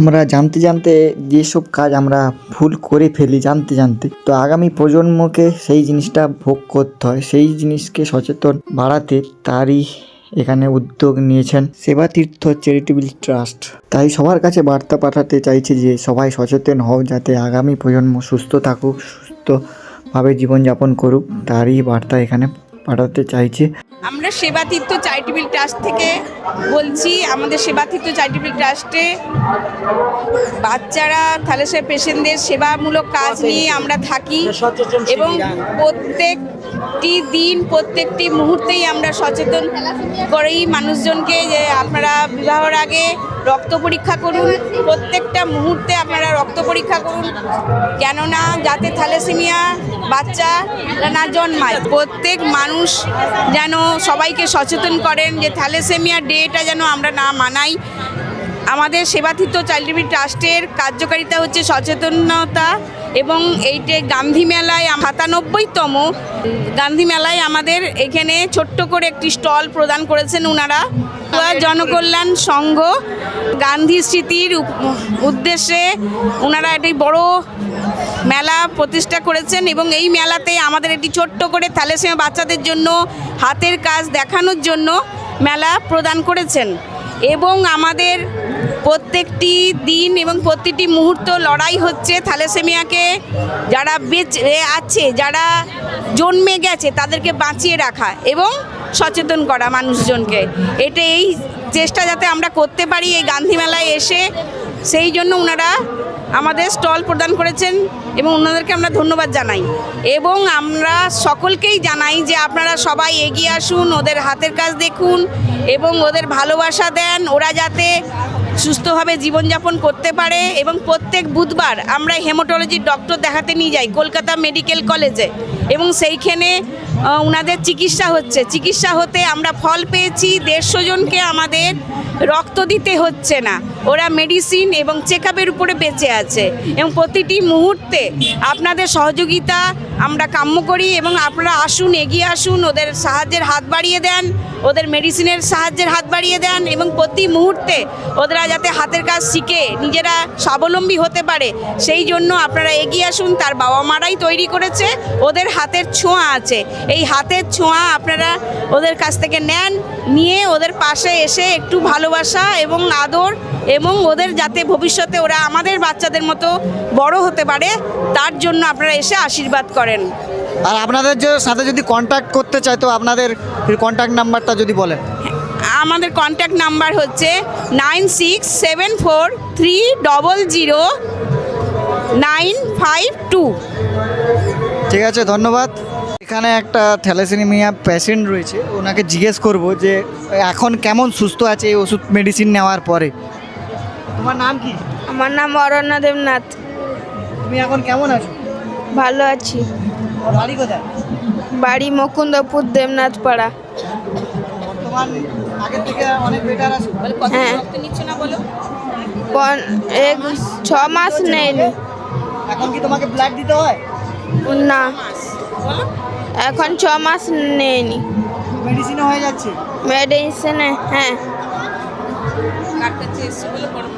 আমরা জানতে জানতে যেসব কাজ আমরা ভুল করে ফেলি জানতে জানতে, তো আগামী প্রজন্মকে সেই জিনিসটা ভোগ করতে হয়। সেই জিনিসকে সচেতন বাড়াতে তারই এখানে উদ্যোগ নিয়েছেন সেবা তীর্থ চ্যারিটেবল ট্রাস্ট। তাই সবার কাছে বার্তা পাঠাতে চাইছে যে, সবাই সচেতন হও যাতে আগামী প্রজন্ম সুস্থ থাকুক, সুস্থভাবে জীবনযাপন করুক, তারই বার্তা এখানে পাঠাতে চাইছে। আমরা সেবাতীর্থ চ্যারিটেবল ট্রাস্ট থেকে বলছি আমাদের সেবাতীর্থ চ্যারিটেবল ট্রাস্টে বাচ্চারা থ্যালাসেমিয়া পেশেন্টদের সেবামূলক কাজ নিয়ে আমরা থাকি এবং প্রত্যেকটি দিন প্রত্যেকটি মুহূর্তেই আমরা সচেতন করেই মানুষজনকে যে আপনারা বিবাহের আগে রক্ত পরীক্ষা করুন। প্রত্যেকটা মুহূর্তে আপনারা রক্ত পরীক্ষা করুন। কেননা যাতে থ্যালাসেমিয়া বাচ্চা না জন্মায়। প্রত্যেক মানুষ যেন সবাইকে সচেতন করেন যে থ্যালেসেমিয়া ডেটা যেন আমরা না মানাই। আমাদের সেবাতীর্থ চাইল্ড ট্রাস্টের কার্যকারিতা হচ্ছে সচেতনতা এবং এইটে গান্ধী মেলায় সাতানব্বইতম গান্ধী মেলায় আমাদের এখানে ছোট্ট করে একটি স্টল প্রদান করেছেন ওনারা জনকল্যাণ সংঘ গান্ধী স্মৃতির উদ্দেশ্যে ওনারা একটি বড় মেলা প্রতিষ্ঠা করেছেন এবং এই মেলাতে আমাদের একটি ছোট্ট করে থ্যালাসেমিয়া বাচ্চাদের জন্য হাতের কাজ দেখানোর জন্য মেলা প্রদান করেছেন। এবং আমাদের প্রত্যেকটি দিন এবং প্রতিটি মুহূর্ত লড়াই হচ্ছে থ্যালাসেমিয়াকে যারা বেঁচে আছে, যারা জন্মে গেছে, তাদেরকে বাঁচিয়ে রাখা এবং সচেতন করা মানুষজনকে। এটা এই চেষ্টা যাতে আমরা করতে পারি এই গান্ধী মেলায় এসে। সেই জন্য ওনারা আমাদের স্টল প্রদান করেছেন এবং ওনাদেরকে আমরা ধন্যবাদ জানাই। এবং আমরা সকলকেই জানাই যে আপনারা সবাই এগিয়ে আসুন, ওদের হাতের কাজ দেখুন এবং ওদের ভালোবাসা দেন। ওরা যাতে সুস্থভাবে জীবনযাপন করতে পারে এবং প্রত্যেক বুধবার আমরা হেমোটোলজির ডক্টর দেখাতে নিয়ে যাই, কলকাতা মেডিকেল কলেজে। এবং সেইখানে ওনাদের চিকিৎসা হচ্ছে। চিকিৎসা হতে আমরা ফল পেয়েছি, দেড়শো জনকে আমাদের রক্ত দিতে হচ্ছে না। ওরা মেডিসিন এবং চেক উপরে বেঁচে আছে। এবং প্রতিটি মুহূর্তে আপনাদের সহযোগিতা আমরা কাম্য করি এবং আপনারা আসুন, এগিয়ে আসুন, ওদের সাহায্যের হাত বাড়িয়ে দেন, ওদের মেডিসিনের সাহায্যের হাত বাড়িয়ে দেন এবং প্রতি মুহূর্তে ওরা যাতে হাতের কাজ শিখে, নিজেরা স্বাবলম্বী হতে পারে। সেই জন্য আপনারা এগিয়ে আসুন, তার বাবা মারাই তৈরি করেছে, ওদের হাতের ছোঁয়া আছে। এই হাতের ছোঁয়া আপনারা ওদের কাছ থেকে নেন নিয়ে ওদের পাশে এসে একটু ভালোবাসা এবং আদর এবং ওদের যাতে ভবিষ্যতে ওরা আমাদের বাচ্চাদের মতো বড় হতে পারে তার জন্য আপনারা এসে আশীর্বাদ করেন। আর আপনাদের যে সাথে যদি কন্ট্যাক্ট করতে চায় তো আপনাদের কন্ট্যাক্ট নাম্বারটা যদি বলেন। আমাদের কন্ট্যাক্ট নাম্বার হচ্ছে nine six seven four three double zero nine five two. ঠিক আছে ধন্যবাদ। এখানে একটা থ্যালাসেমিয়া পেশেন্ট রয়েছে ওনাকে জিজ্ঞেস করব যে এখন কেমন সুস্থ আছে এই ওষুধ মেডিসিন নেওয়ার পরে। তোমার নাম কি? আমার নাম অরণ্য দেবনাথ। তুমি এখন কেমন আছো? ভালো আছি। বাড়ি কোথায়? বাড়ি মুকুন্দপুর দেবনাথ পাড়া। তোমার আগের থেকে অনেক বেটার আছো। হ্যাঁ। নিচ্ছ না বলো? এক ছ মাস নেই এখন কি তোমাকে ব্লাড দিতে হয়? না। বলো। এখন ছ মাস নেয়নি। মেডিসিনে হয়ে যাচ্ছে? মেডিসিনে হ্যাঁ। কার কাছে এসছো বলো।